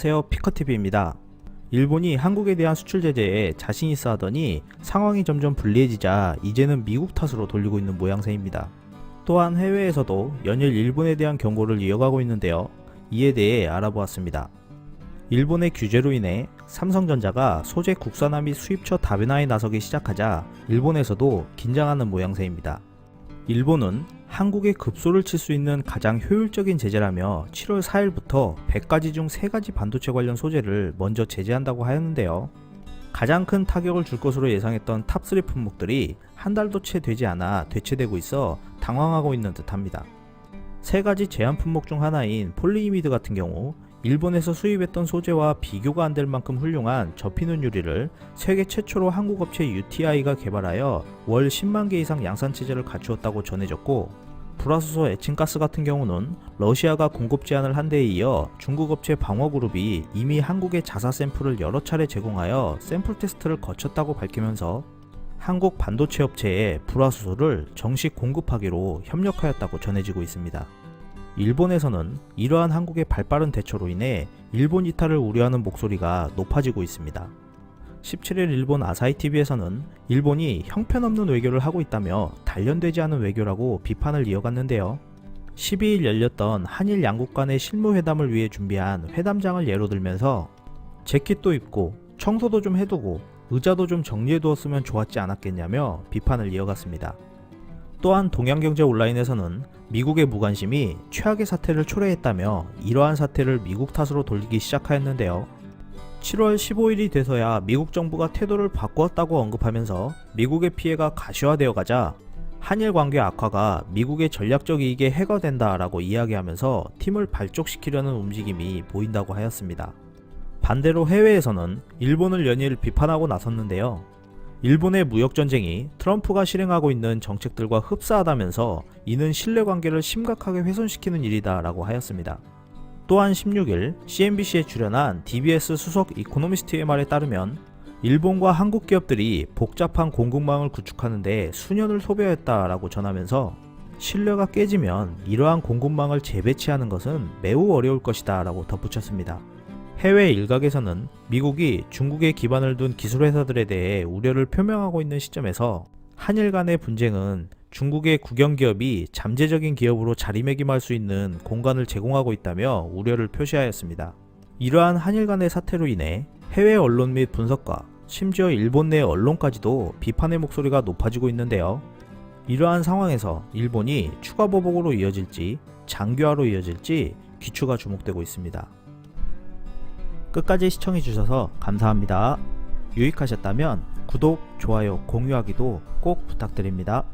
안녕하세요 피커TV입니다. 일본이 한국에 대한 수출 제재에 자신 있어 하더니 상황이 점점 불리해지자 이제는 미국 탓으로 돌리고 있는 모양새입니다. 또한 해외에서도 연일 일본에 대한 경고를 이어가고 있는데요. 이에 대해 알아보았습니다. 일본의 규제로 인해 삼성전자가 소재 국산화 및 수입처 다변화에 나서기 시작하자 일본에서도 긴장하는 모양새입니다. 일본은 한국에 급소를 칠 수 있는 가장 효율적인 제재라며 7월 4일부터 100가지 중 3가지 반도체 관련 소재를 먼저 제재한다고 하였는데요. 가장 큰 타격을 줄 것으로 예상했던 탑3 품목들이 한 달도 채 되지 않아 대체되고 있어 당황하고 있는 듯합니다. 세 가지 제한 품목 중 하나인 폴리이미드 같은 경우 일본에서 수입했던 소재와 비교가 안 될 만큼 훌륭한 접히는 유리를 세계 최초로 한국 업체 UTI가 개발하여 월 10만 개 이상 양산 체제를 갖추었다고 전해졌고 불화수소 에칭가스 같은 경우는 러시아가 공급 제한을 한 데에 이어 중국 업체 방어그룹이 이미 한국에 자사 샘플을 여러 차례 제공하여 샘플 테스트를 거쳤다고 밝히면서 한국 반도체 업체에 불화수소를 정식 공급하기로 협력하였다고 전해지고 있습니다. 일본에서는 이러한 한국의 발빠른 대처로 인해 일본 이탈을 우려하는 목소리가 높아지고 있습니다. 17일 일본 아사히TV에서는 일본이 형편없는 외교를 하고 있다며 단련되지 않은 외교라고 비판을 이어갔는데요. 12일 열렸던 한일 양국 간의 실무회담을 위해 준비한 회담장을 예로 들면서 재킷도 입고 청소도 좀 해두고 의자도 좀 정리해두었으면 좋았지 않았겠냐며 비판을 이어갔습니다. 또한 동양경제 온라인에서는 미국의 무관심이 최악의 사태를 초래했다며 이러한 사태를 미국 탓으로 돌리기 시작하였는데요. 7월 15일이 돼서야 미국 정부가 태도를 바꾸었다고 언급하면서 미국의 피해가 가시화되어 가자 한일 관계 악화가 미국의 전략적 이익에 해가 된다라고 이야기하면서 팀을 발족시키려는 움직임이 보인다고 하였습니다. 반대로 해외에서는 일본을 연일 비판하고 나섰는데요. 일본의 무역 전쟁이 트럼프가 실행하고 있는 정책들과 흡사하다면서 이는 신뢰 관계를 심각하게 훼손시키는 일이다라고 하였습니다. 또한 16일 CNBC에 출연한 DBS 수석 이코노미스트의 말에 따르면 일본과 한국 기업들이 복잡한 공급망을 구축하는데 수년을 소비했다라고 전하면서 신뢰가 깨지면 이러한 공급망을 재배치하는 것은 매우 어려울 것이다 라고 덧붙였습니다. 해외 일각에서는 미국이 중국에 기반을 둔 기술 회사들에 대해 우려를 표명하고 있는 시점에서 한일 간의 분쟁은 중국의 국영 기업이 잠재적인 기업으로 자리매김할 수 있는 공간을 제공하고 있다며 우려를 표시하였습니다. 이러한 한일 간의 사태로 인해 해외 언론 및 분석가, 심지어 일본 내 언론까지도 비판의 목소리가 높아지고 있는데요. 이러한 상황에서 일본이 추가 보복으로 이어질지 장기화로 이어질지 귀추가 주목되고 있습니다. 끝까지 시청해주셔서 감사합니다. 유익하셨다면 구독, 좋아요, 공유하기도 꼭 부탁드립니다.